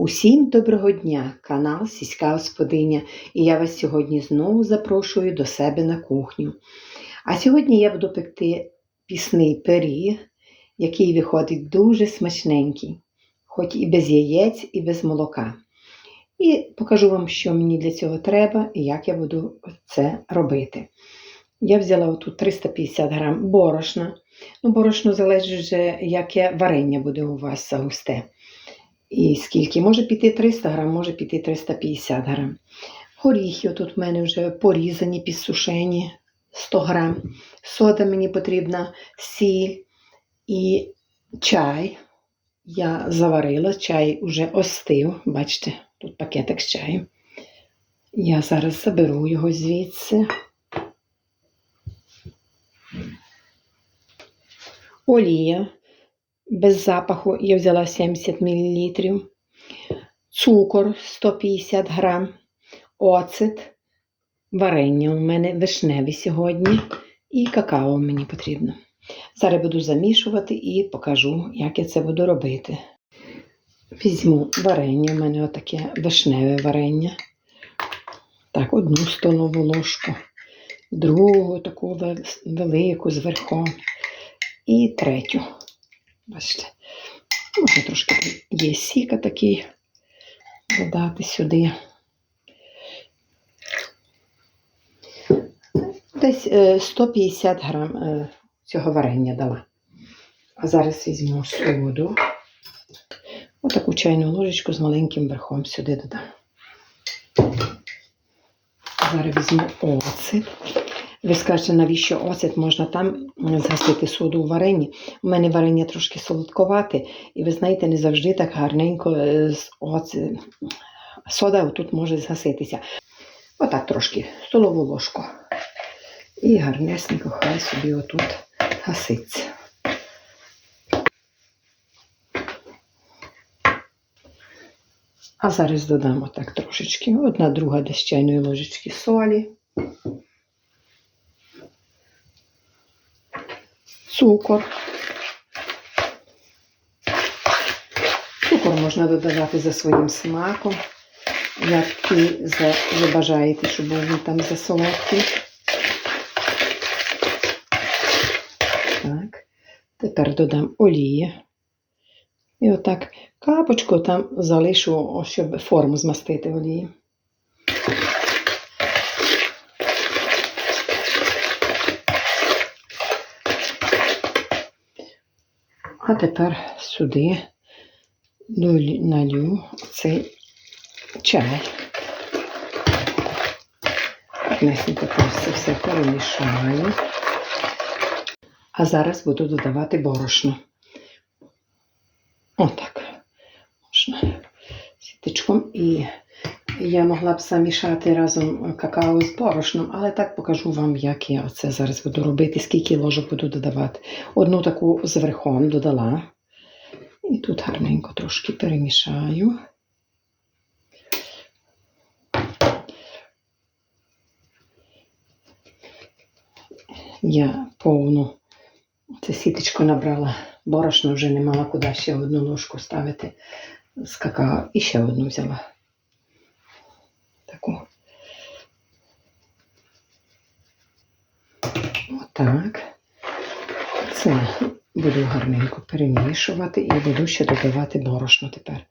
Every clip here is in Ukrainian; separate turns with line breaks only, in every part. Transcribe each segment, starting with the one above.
Усім доброго дня, канал Сільська Господиня, і я вас сьогодні знову запрошую до себе на кухню. А сьогодні я буду пекти пісний пиріг, який виходить дуже смачненький, хоч і без яєць, і без молока. І покажу вам, що мені для цього треба і як я буду це робити. Я взяла отут 350 грам борошна. Ну, борошно залежить вже, яке варення буде у вас загусте. І скільки? Може піти 300 грам, може піти 350 грам. Горіхи тут в мене вже порізані, підсушені 100 грам. Сода мені потрібна, сіль і чай. Я заварила, чай вже остив. Бачите, тут пакетик з чаєм. Я зараз заберу його звідси. Олія без запаху я взяла 70 мл, цукор 150 грам, оцет, варення у мене вишневі сьогодні і какао мені потрібно. Зараз буду замішувати і покажу, як я це буду робити. Візьму варення, у мене отаке вишневе варення. Так, одну столову ложку, другу таку велику зверху і третю. Бачите, можна трошки є сіка такий додати сюди. Десь е, 150 грам е, цього варення дала. А зараз візьму соду. Отаку чайну ложечку з маленьким верхом сюди додам. Зараз візьму оцет. Ви скажете, навіщо оцет можна там згасити соду у варенні. У мене варення трошки солодковате, і ви знаєте, не завжди так гарненько з оцет. сода тут може згаситися. Отак трошки столову ложку. І гарнесенько хай собі отут гаситься. А зараз додамо так трошечки. Одна друга десь чайної ложечки солі. Цукор. Цукор можна додавати за своїм смаком, який ви бажаєте, щоб він там засолодкий. Так, тепер додам олії. І отак капочку там залишу, щоб форму змастити олії. А тепер сюди налью цей чай. Гарнесенько це все перемішаю. А зараз буду додавати борошно. Отак. Можна сіточком і я могла б замішати разом какао з борошном, але так покажу вам, як я це зараз буду робити, скільки ложок буду додавати. Одну таку з верхом додала. І тут гарненько трошки перемішаю. Я повну це сіточку набрала, борошно вже не мала куди ще одну ложку ставити з какао і ще одну взяла таку. Отак. Це буду гарненько перемішувати і буду ще додавати борошно тепер.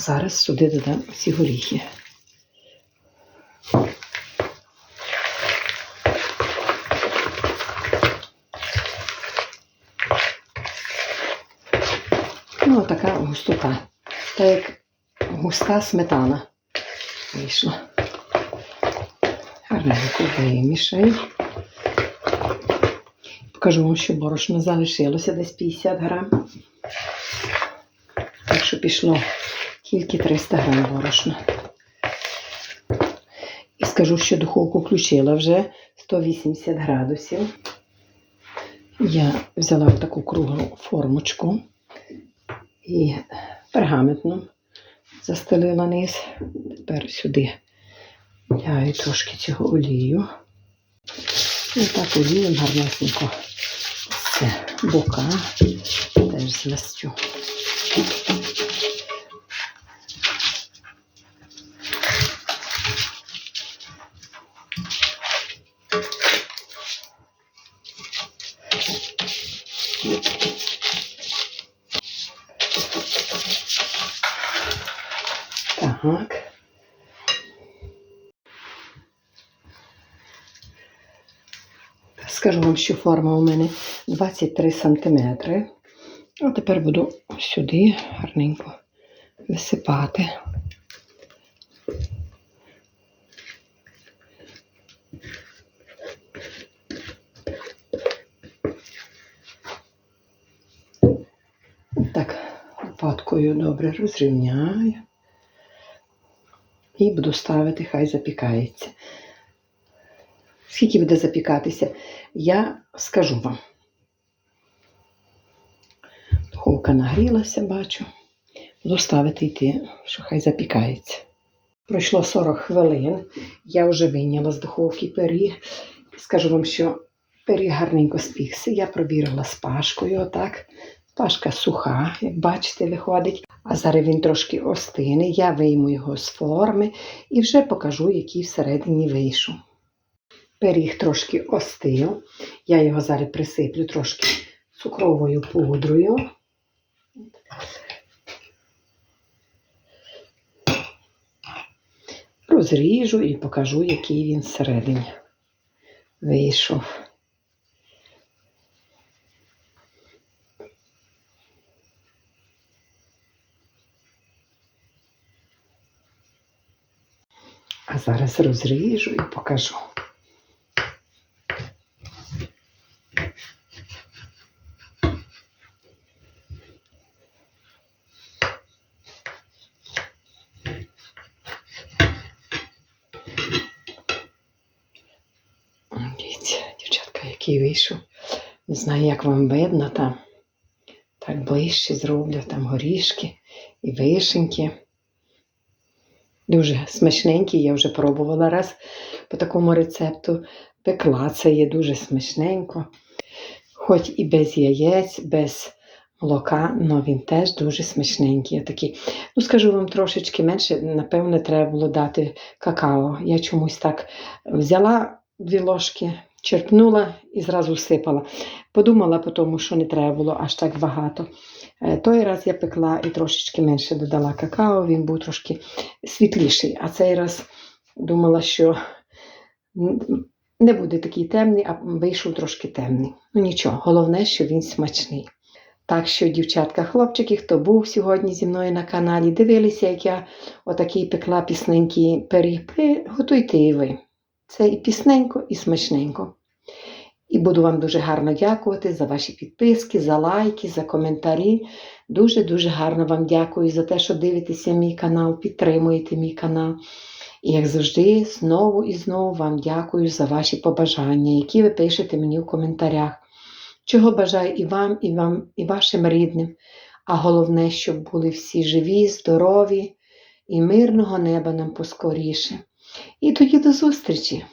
Зараз сюди додам ці горіхи. Ну, така густота. Так як густа сметана вийшла. гарненько вимішаю. Покажу вам, що борошно залишилося десь 50 грам. Так що пішло тільки 300 грам борошна. І скажу, що духовку включила вже 180 градусів. Я взяла таку круглу формочку і пергаментну застелила низ. Тепер сюди ляю трошки цього олію. І так олієм гарнесенько з бока теж Так. Скажу вам, що форма у мене 23 см. А тепер буду сюди гарненько висипати. Так, лопаткою добре розрівняю. І буду ставити, хай запікається. Скільки буде запікатися, я скажу вам. Духовка нагрілася, бачу. Буду ставити йти, що хай запікається. Пройшло 40 хвилин. Я вже вийняла з духовки пиріг. Скажу вам, що пиріг гарненько спікся. Я пробірила з пашкою, отак. Пашка суха, як бачите, виходить. А зараз він трошки остине. Я вийму його з форми і вже покажу, який всередині вийшов. Пиріг трошки остив. Я його зараз присиплю трошки цукровою пудрою. Розріжу і покажу, який він всередині вийшов. А зараз розріжу і покажу. Дивіться, дівчатка, який вийшов. Не знаю, як вам видно там. Так ближче зроблю там горішки і вишеньки. Дуже смачненький, я вже пробувала раз по такому рецепту. Пекла це є дуже смачненько. Хоч і без яєць, без молока, але він теж дуже смачненький. Я такий. Ну, скажу вам трошечки менше, напевне, треба було дати какао. Я чомусь так взяла дві ложки, черпнула і зразу всипала. Подумала по тому, що не треба було аж так багато. Е, Той раз я пекла і трошечки менше додала какао, він був трошки світліший. А цей раз думала, що не буде такий темний, а вийшов трошки темний. Ну нічого, головне, що він смачний. Так що, дівчатка, хлопчики, хто був сьогодні зі мною на каналі, дивилися, як я отакий пекла пісненький пиріг, готуйте і ви. Це і пісненько, і смачненько. І буду вам дуже гарно дякувати за ваші підписки, за лайки, за коментарі. Дуже-дуже гарно вам дякую за те, що дивитеся мій канал, підтримуєте мій канал. І як завжди, знову і знову вам дякую за ваші побажання, які ви пишете мені в коментарях. Чого бажаю і вам, і вам, і вашим рідним. А головне, щоб були всі живі, здорові і мирного неба нам поскоріше. І тоді до зустрічі!